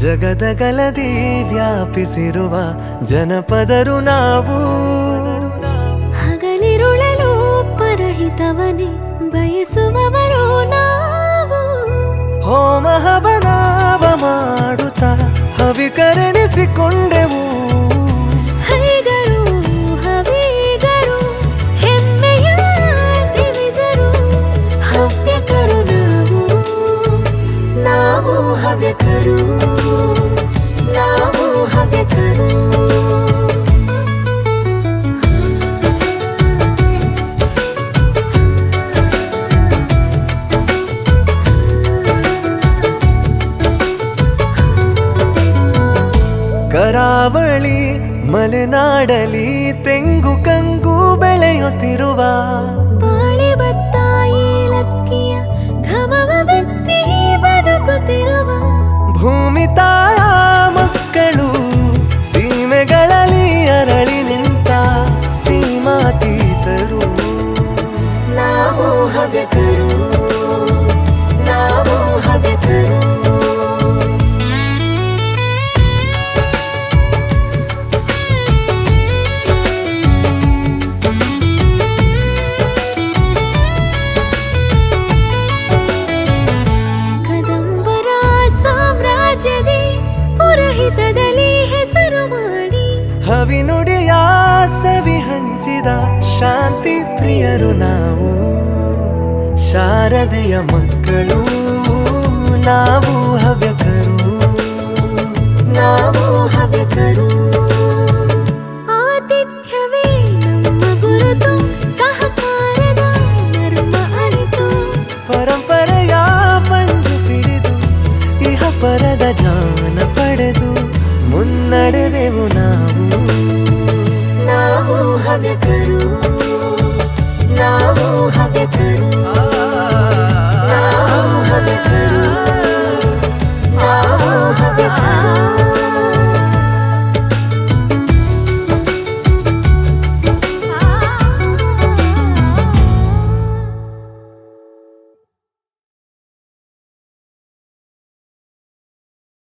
ಜಗದಗಲದಿ ವ್ಯಾಪಿಸಿರುವ ಜನಪದರು ನಾವು. ಹಗಲಿರುಳಲು ಪರಹಿತವನೇ ಬಯಸುವವರು ನಾವು. ಹೋಮ ಹವನಾವ ಮಾಡುತ್ತಾ ಹವ್ಯಕರು ನಾವು ಹವ್ಯಕರು. ಕರಾವಳಿ ಮಲೆನಾಡಲಿ ತೆಂಗು ಕಂಗು ಬೆಳೆಯುತ್ತಿರುವ ಹವ್ಯಕರು ನಾವು ಹವ್ಯಕರು. ಕದಂಬರ ಸಾಮ್ರಾಜ್ಯದಿ ಪುರಹಿತದಲ್ಲಿ ಹೆಸರು ಮಾಡಿ. ಹವಿನುಡಿಯ ಸವಿ ಹಂಚಿದ ಶಾಂತಿ ಪ್ರಿಯರು ನಾವು. ಶಾರದೆಯ ಮಕ್ಕಳು ನಾವು ಹವ್ಯಕರು. ನಾವು ಹವ್ಯಕರು. ಆತಿಥ್ಯವೇ ನಮ್ಮ ಗುರುತು ಸಹಕಾರದ ಮರ್ಮ ಅರಿತು. ಪರಂಪರೆಯ ಪಂಜು ಪಿಡಿದು ಇಹ ಪರದ ಜ್ಞಾನ ಪಡೆದು ಮುನ್ನಡೆವೆವು ನಾವು.